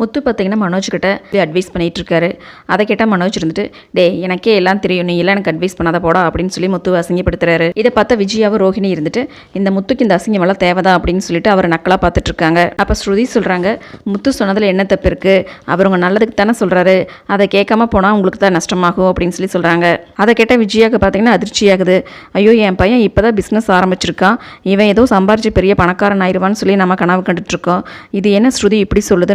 முத்து பார்த்தீங்கன்னா மனோஜ்கிட்ட அட்வைஸ் பண்ணிகிட்ருக்காரு அதை கேட்டால் மனோஜ் இருந்துட்டு டே எனக்கே எல்லாம் தெரியும். நீ எல்லாம் எனக்கு அட்வைஸ் பண்ணாத போடா அப்படின்னு சொல்லி முத்துவை அசிங்கப்படுத்துறாரு. இதை பார்த்தா விஜயாவும் ரோஹிணி இருந்துட்டு இந்த முத்துக்கு இந்த அசிங்கமெல்லாம் தேவைதான் அப்படின்னு சொல்லிட்டு அவரை நக்கலாக பார்த்துட்ருக்காங்க அப்போ ஸ்ருதி சொல்கிறாங்க முத்து சொன்னதில் என்ன தப்பு இருக்குது அவர் உங்கள் நல்லதுக்கு தானே சொல்கிறாரு அதை கேட்காம போனால் உங்களுக்கு தான் நஷ்டமாகும் அப்படின்னு சொல்லி சொல்கிறாங்க அதை கேட்டால் விஜயாவுக்கு பார்த்தீங்கன்னா அதிர்ச்சியாகுது ஐயோ என் பையன் இப்போ தான் பிஸ்னஸ் ஆரம்பிச்சிருக்கான். இவன் ஏதோ சம்பாரிச்சு பெரிய பணக்காரன் ஆயிடுவான்னு சொல்லி நம்ம கனவு கண்டுட்ருக்கோம் இது என்ன ஸ்ருதி இப்படி சொல்லுது?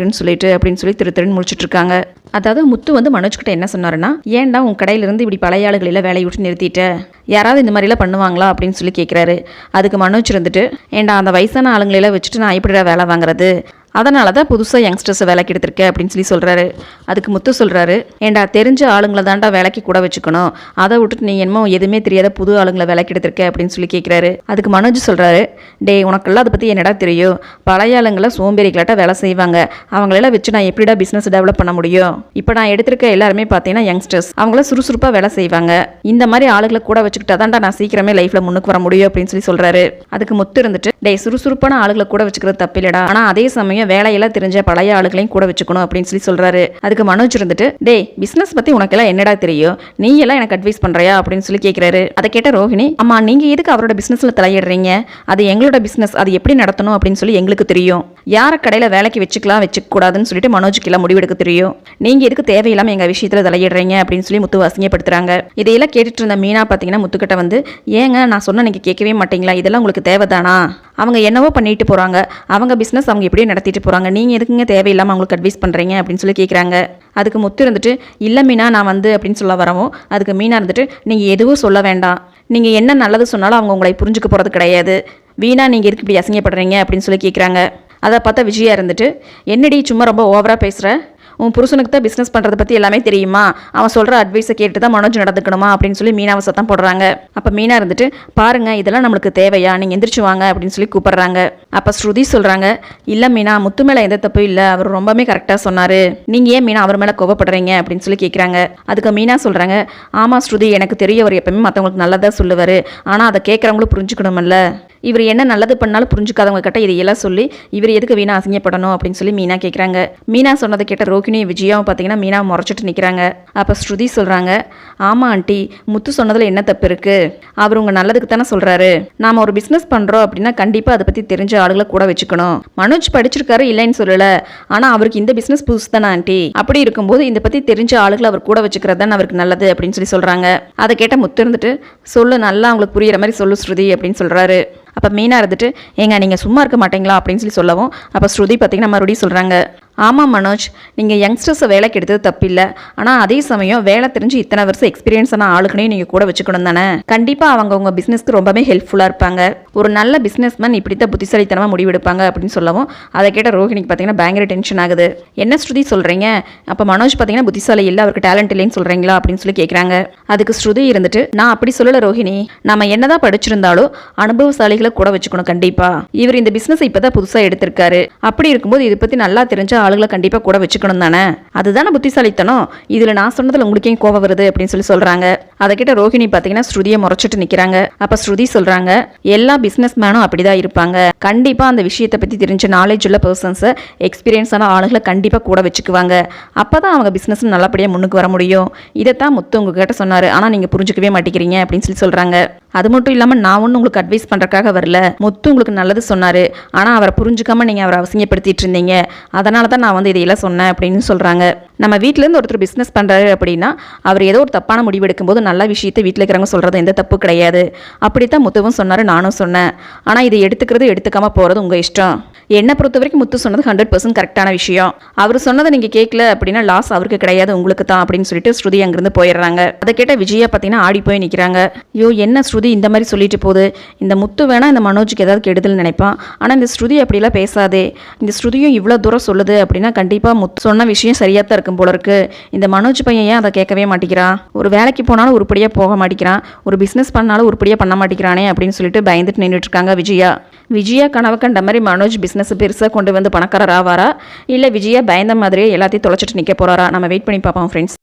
நஷ்டமாயிருன்னு சொல்லிட்டு அப்படின்னு சொல்லி திரு திருன்னு முடிச்சிட்டு இருக்காங்க அதாவது முத்து வந்து மனோஜ் கிட்ட என்ன சொன்னாருன்னா ஏன்டா உன் கடையிலிருந்து இப்படி பழைய ஆளுகளில் வேலையை விட்டு நிறுத்திட்ட? யாராவது இந்த மாதிரிலாம் பண்ணுவாங்களா? அப்படின்னு சொல்லி கேட்குறாரு அதுக்கு மனோஜ் இருந்துட்டு ஏன்டா அந்த வயசான ஆளுங்களெல்லாம் வச்சுட்டு நான் எப்படிடா வேலை வாங்குறது? அதனால தான் புதுசாக யங்ஸ்டர்ஸை வேலைக்கு எடுத்திருக்கேன் அப்படின்னு சொல்லி சொல்கிறாரு அதுக்கு முத்து சொல்கிறாரு ஏண்டா தெரிஞ்ச ஆளுங்களை தான்டா வேலைக்கு கூட வச்சுக்கணும். அதை விட்டுட்டு நீ என்னமோ எதுவுமே தெரியாத புது ஆளுங்களை வேலைக்கு எடுத்திருக்க அப்படின்னு சொல்லி கேட்குறாரு அதுக்கு மனோஜ் சொல்கிறாரு டேய் உனக்கெல்லாம் அதை பற்றி என்னடா தெரியும்? பழைய ஆளுங்களை சோம்பேறிகளாட்ட வேலை செய்வாங்க. அவங்களெல்லாம் வச்சு நான் எப்படிடா பிஸ்னஸ் டெவலப் பண்ண முடியும்? இப்போ நான் எடுத்திருக்க எல்லாருமே பார்த்தீங்கன்னா யங்ஸ்டர்ஸ் அவங்கள சுறுசுறுப்பாக வேலை செய்வாங்க. இந்த மாதிரி ஆளுகளை கூட வச்சுக்கிட்டா தான்டா நான் சீக்கிரமே லைஃப்பில் முன்னுக்கு வர முடியும் அப்படின்னு சொல்லி சொல்கிறாரு அதுக்கு முத்து இருந்துட்டு டேய் சுறுசுறுப்பான ஆளுகளை கூட வச்சுக்கிறது தப்பில்லடா. ஆனால் அதே சமயம் வேலையெல்லாம் தெரிஞ்ச பழைய ஆளுகளையும் கூட வச்சுக்கணும் அப்படின்னு சொல்லி சொல்கிறாரு அதுக்கு மனோஜ் இருந்துட்டு டேய் பிஸ்னஸ் பற்றி உனக்கெல்லாம் என்னடா தெரியும்? நீ எல்லாம் எனக்கு அட்வைஸ் பண்ணுறியா அப்படின்னு சொல்லி கேட்குறாரு அதை கேட்ட ரோஹிணி அம்மா நீங்கள் எதுக்கு அவரோட பிஸ்னஸில் தலையிடுறீங்க? அது எங்களோட பிஸ்னஸ் அது எப்படி நடத்தணும்? அப்படின்னு சொல்லி எங்களுக்கு தெரியும். யாரை கடையில் வேலைக்கு வச்சுக்கலாம் வச்சுக்க கூடாதுன்னு சொல்லிட்டு மனோஜுக்கு எல்லாம் முடிவெடுக்க தெரியும். நீங்கள் எதுக்கு தேவையில்லாமல் எங்கள் விஷயத்தில் தலையிடுறீங்க? அப்படின்னு சொல்லி முத்து அசிங்கப்படுத்துறாங்க. இதையெல்லாம் கேட்டுட்டு இருந்த மீனா பார்த்தீங்கன்னா முத்துக்கிட்ட வந்து ஏங்க நான் சொன்ன நீங்கள் கேட்கவே மாட்டீங்களா? இதெல்லாம் உங்களுக்கு தேவைதானா? அவங்க என்னவோ பண்ணிட்டு போகிறாங்க அவங்க பிஸ்னஸ் அவங்க எப்படியும் நடத்திட்டு போகிறாங்க நீங்கள் எதுக்குங்க தேவையில்லாமல் அவங்களுக்கு அட்வைஸ் பண்ணுறீங்க அப்படின்னு சொல்லி கேட்குறாங்க அதுக்கு முத்து இருந்துட்டு இல்லை மீனா நான் வந்து அப்படின்னு சொல்ல வரவும் அதுக்கு மீனா இருந்துட்டு நீங்கள் எதுவும் சொல்ல வேண்டாம். நீங்கள் என்ன நல்லது சொன்னாலும் அவங்க உங்களை புரிஞ்சுக்க போகிறது கிடையாது. வீணா நீங்கள் எதுக்கு இப்படி அசிங்கப்படுறீங்க? அப்படின்னு சொல்லி கேட்குறாங்க அதை பார்த்தா விஜயா இருந்துட்டு என்னடி சும்மா ரொம்ப ஓவராக பேசுகிற உன் புருஷனுக்கு தான் பிஸ்னஸ் பண்ணுறதை பற்றி எல்லாமே தெரியுமா? அவன் சொல்கிற அட்வைஸை கேட்டு தான் மனோஜ் நடந்துக்கணுமா? அப்படின்னு சொல்லி மீனாவை சத்தம் போடுறாங்க. அப்போ மீனா இருந்துட்டு பாருங்க இதெல்லாம் நம்மளுக்கு தேவையா? நீங்கள் எந்திரிச்சு வாங்க அப்படின்னு சொல்லி கூப்பிட்றாங்க. அப்போ ஸ்ருதி சொல்கிறாங்க இல்லை மீனா முத்து மேலே எந்த தப்பும் இல்லை. அவர் ரொம்பவே கரெக்டாக சொன்னார். நீங்கள் ஏன் மீனா அவர் மேலே கோவப்படுறீங்க? அப்படின்னு சொல்லி கேட்குறாங்க அதுக்கு மீனா சொல்கிறாங்க ஆமாம் ஸ்ருதி எனக்கு தெரியவர் எப்பவுமே மற்றவங்களுக்கு நல்லதாக சொல்லுவார். ஆனால் அதை கேட்குறவங்களும் புரிஞ்சுக்கணுமில்ல. இவர் என்ன நல்லது பண்ணாலும் புரிஞ்சுக்காதவங்க கிட்ட இதையெல்லாம் சொல்லி இவர் எதுக்கு வீணா அசிங்கப்படணும் அப்படின்னு சொல்லி மீனா கேட்குறாங்க மீனா சொன்னதை கேட்ட ரோகிணியும் விஜயாவும் பார்த்தீங்கன்னா மீனா முறைச்சிட்டு நிற்கிறாங்க அப்போ ஸ்ருதி சொல்கிறாங்க ஆமாம் ஆண்டி முத்து சொன்னதில் என்ன தப்பு இருக்குது அவர் உங்கள் நல்லதுக்கு தானே சொல்கிறாரு நாம் ஒரு பிஸ்னஸ் பண்ணுறோம் அப்படின்னா கண்டிப்பாக அதை பற்றி தெரிஞ்ச ஆளுகளை கூட வச்சுக்கணும். மனோஜ் படிச்சிருக்காரு இல்லைன்னு சொல்லலை. ஆனால் அவருக்கு இந்த பிஸ்னஸ் புதுசு தானே ஆண்டி. அப்படி இருக்கும்போது இந்த பற்றி தெரிஞ்ச ஆளுகளை அவர் கூட வச்சுக்கிறது தான் அவருக்கு நல்லது அப்படின்னு சொல்லி சொல்கிறாங்க அதை கேட்ட முத்து இருந்துட்டு சொல்லு நல்லா அவங்களுக்கு புரியிற மாதிரி சொல்லு ஸ்ருதி அப்படின்னு சொல்கிறாரு அப்போ மீனாக இருந்துட்டு ஏங்க நீங்கள் சும்மா இருக்க மாட்டீங்களா? அப்படின்னு சொல்லி சொல்லவும் அப்போ ஸ்ருதி பார்த்தீங்கன்னா மறுபடியும் சொல்கிறாங்க ஆமாம் மனோஜ் நீங்கள் யங்ஸ்டர்ஸை வேலைக்கு எடுத்தது தப்பில்லை. ஆனால் அதே சமயம் வேலை தெரிஞ்சு இத்தனை வருஷம் எக்ஸ்பீரியன்ஸான ஆளுகளையும் நீங்கள் கூட வச்சுக்கணும் தானே? கண்டிப்பாக அவங்க உங்கள் பிஸ்னஸ்க்கு ரொம்பவே ஹெல்ப்ஃபுல்லாக இருப்பாங்க. ஒரு நல்ல பிஸ்னஸ்மேன் இப்படி தான் புத்திசாலித்தனமாக முடிவெடுப்பாங்க அப்படின்னு சொல்லவும் அதை கேட்ட ரோஹிணிக்கு பார்த்தீங்கன்னா பயங்கர டென்ஷன் ஆகுது. என்ன ஸ்ருதி சொல்கிறீங்க அப்போ மனோஜ் பார்த்தீங்கன்னா புத்திசாலி இல்லை அவருக்கு டேலண்ட் இல்லைன்னு சொல்கிறீங்களா அப்படின்னு சொல்லி கேட்குறாங்க அதுக்கு ஸ்ருதி இருந்துட்டு நான் அப்படி சொல்லலை ரோஹிணி நம்ம என்னதான் படிச்சிருந்தாலும் அனுபவசாலிகளை கூட வச்சுக்கணும் கண்டிப்பாக இவர் இந்த பிஸ்னஸ் இப்போ தான் புதுசாக எடுத்திருக்காரு. அப்படி இருக்கும்போது இதை பற்றி நல்லா தெரிஞ்ச ஆளுகளை கண்டிப்பாக கூட வச்சுக்கணும் தானே? அதுதானே புத்திசாலித்தனம். இதில் நான் சொன்னதில் உங்களுக்கே கோவம் வருது அப்படின்னு சொல்லி சொல்கிறாங்க அதை கிட்ட ரோஹிணி பார்த்தீங்கன்னா ஸ்ருதியை முறைச்சிட்டு நிற்கிறாங்க அப்போ ஸ்ருதி சொல்கிறாங்க எல்லா பிஸ்னஸ் மேனும் அப்படி தான் இருப்பாங்க. கண்டிப்பாக அந்த விஷயத்தை பற்றி தெரிஞ்ச நாலேஜ் உள்ள பர்சன்ஸை எக்ஸ்பீரியன்ஸான ஆளுகளை கண்டிப்பாக கூட வச்சுக்குவாங்க. அப்போ தான் அவங்க பிஸ்னஸ் நல்லபடியாக முன்னுக்கு வர முடியும். இதைத்தான் முத்து உங்ககிட்ட சொன்னார். ஆனால் நீங்கள் புரிஞ்சுக்கவே மாட்டேங்கிறீங்க அப்படின்னு சொல்லி சொல்கிறாங்க அது மட்டும் இல்லாமல் நான் ஒன்றும் உங்களுக்கு அட்வைஸ் பண்ணுறக்காக வரல. முத்து உங்களுக்கு நல்லது சொன்னார். ஆனால் அவரை புரிஞ்சுக்காமல் நீங்கள் அவரை அவசியப்படுத்திட்டு இருந்தீங்க. அதனால தான் நான் வந்து இதையெல்லாம் சொன்னேன் அப்படின்னு சொல்கிறாங்க நம்ம வீட்டிலேருந்து ஒருத்தர் பிஸ்னஸ் பண்ணுறாரு அப்படின்னா அவர் ஏதோ ஒரு தப்பான முடிவு எடுக்கும்போது நல்ல விஷயத்தை வீட்டில் இருக்கிறவங்க சொல்கிறது எந்த தப்பு கிடையாது. அப்படித்தான் முத்துவும் சொன்னார் நானும் சொன்னேன். ஆனால் இதை எடுத்துக்கிறது எடுத்துக்காமல் போகிறது உங்கள் இஷ்டம். என்னை பொறுத்த வரைக்கும் முத்து சொன்னது ஹண்ட்ரட் பர்சன்ட் கரெக்டான விஷயம். அவர் சொன்னதை நீங்கள் கேட்கல அப்படின்னா லாஸ் அவருக்கு கிடையாது உங்களுக்கு தான் அப்படின்னு சொல்லிட்டு ஸ்ருதி அங்கேருந்து போயிடுறாங்க. அதை கேட்ட விஜயா பார்த்தீங்கன்னா ஆடி போய் நிற்கிறாங்க ஐயோ என்ன ஸ்ருதி இந்த மாதிரி சொல்லிட்டு போகுது? இந்த முத்து வேணா இந்த மனோஜுக்கு ஏதாவது கெடுதல் நினைப்பான். ஆனால் இந்த ஸ்ருதி அப்படிலாம் பேசாதே. இந்த ஸ்ருதியும் இவ்வளோ தூரம் சொல்லுது அப்படின்னா கண்டிப்பாக முத்து சொன்ன விஷயம் சரியாக தான் இருக்கும் போல இருக்கு. இந்த மனோஜ் பையன் ஏன் அதை கேட்கவே மாட்டேங்கிறான்? ஒரு வேலைக்கு போனாலும் உருப்படியாக போக மாட்டேங்கிறான். ஒரு பிஸ்னஸ் பண்ணாலும் உருப்படியாக பண்ண மாட்டேங்கிறானே அப்படின்னு சொல்லிட்டு பயந்துட்டு நின்றுட்டு இருக்காங்க விஜயா. விஜயா கனவு கண்ட மாதிரி மனோஜ் பிஸ்னஸ் பெருசாக கொண்டு வந்து பணக்காரர் ஆவாரா? இல்லை விஜயா பயந்த மாதிரியே எல்லாத்தையும் தொலைச்சிட்டு நிற்க போறாரா? நம்ம வெயிட் பண்ணி பார்ப்போம் ஃப்ரெண்ட்ஸ்